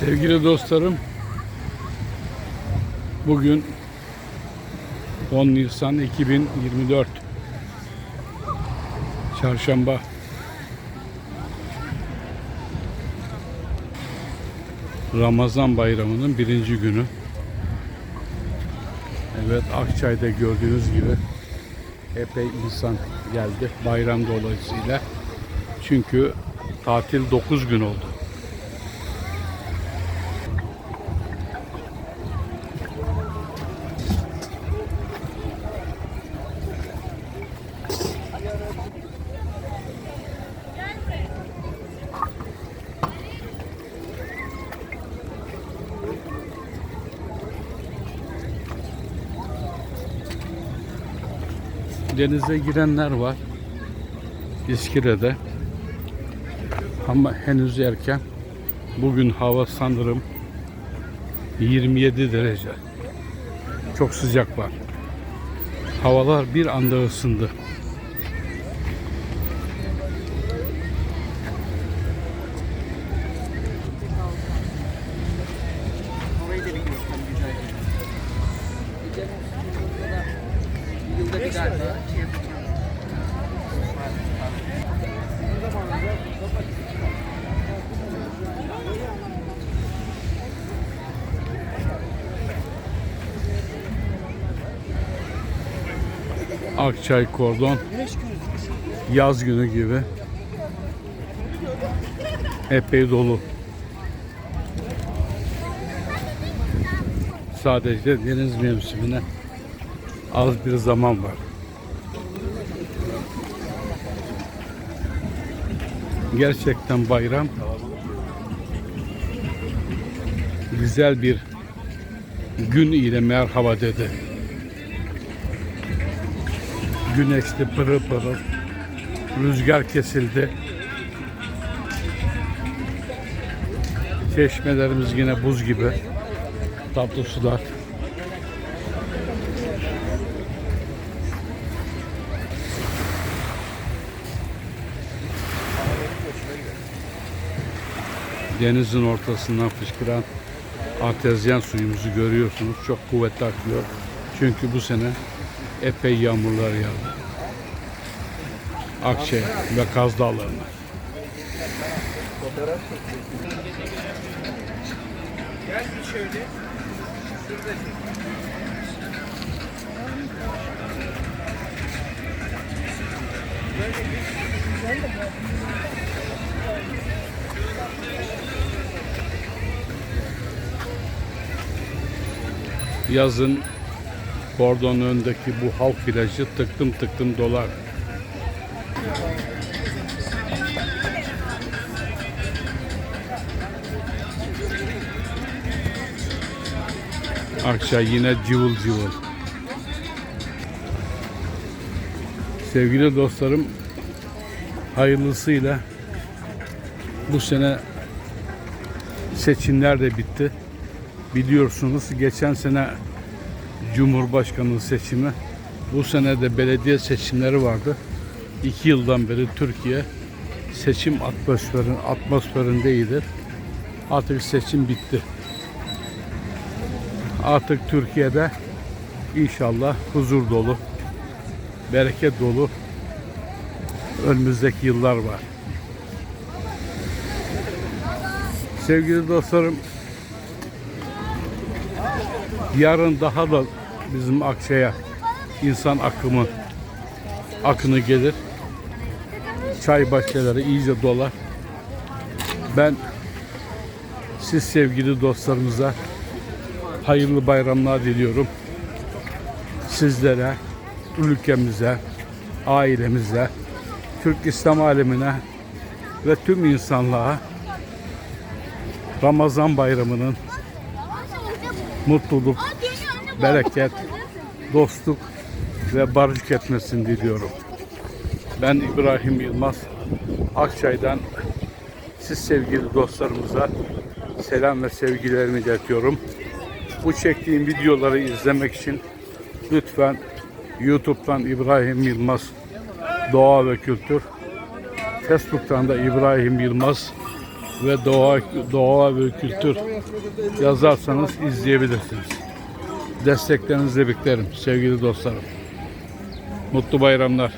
Sevgili dostlarım, bugün 10 Nisan 2024 Çarşamba. Ramazan bayramının birinci günü. Evet Akçay'da gördüğünüz gibi epey insan geldi bayram dolayısıyla. Çünkü tatil 9 gün oldu. Denize girenler var. İskire'de. Ama henüz erken. Bugün hava sanırım 27 derece. Çok sıcak var. Havalar bir anda ısındı. Akçay kordon yaz günü gibi epey dolu. Sadece deniz mevsimine az bir zaman var. Gerçekten bayram güzel bir gün ile merhaba dedi. Güneşli pırıl pırıl. Rüzgar kesildi. Çeşmelerimiz yine buz gibi. Tatlı sular. Denizin ortasından fışkıran artezyen suyumuzu görüyorsunuz. Çok kuvvetli akıyor. Çünkü bu sene epey yağmurlar yağdı. Akçay ve Kaz Dağları'na. Gel bir şöyle. Yazın kordon önündeki bu halk plajı tıktım tıktım dolar. Akşam yine cıvıl cıvıl. Sevgili dostlarım, hayırlısıyla bu sene seçimler de bitti. Biliyorsunuz geçen sene Cumhurbaşkanlığı seçimi, bu sene de belediye seçimleri vardı. İki yıldan beri Türkiye seçim atmosferin, atmosferindeydi. Artık seçim bitti. Artık Türkiye'de inşallah huzur dolu, bereket dolu önümüzdeki yıllar var. Sevgili dostlarım, yarın daha da bizim Akçay'a insan akımı akını gelir. Çay bahçeleri iyice dolar. Ben siz sevgili dostlarımıza hayırlı bayramlar diliyorum. Sizlere, ülkemize, ailemize, Türk İslam alemine ve tüm insanlığa Ramazan bayramının mutluluk, bereket, dostluk ve barış etmesini diliyorum. Ben İbrahim Yılmaz Akçay'dan siz sevgili dostlarımıza selam ve sevgilerimi iletiyorum. Bu çektiğim videoları izlemek için lütfen YouTube'dan İbrahim Yılmaz Doğa ve Kültür, Facebook'tan da İbrahim Yılmaz ve Doğa, Doğa ve Kültür yazarsanız izleyebilirsiniz. Desteklerinizi beklerim sevgili dostlarım. Mutlu bayramlar.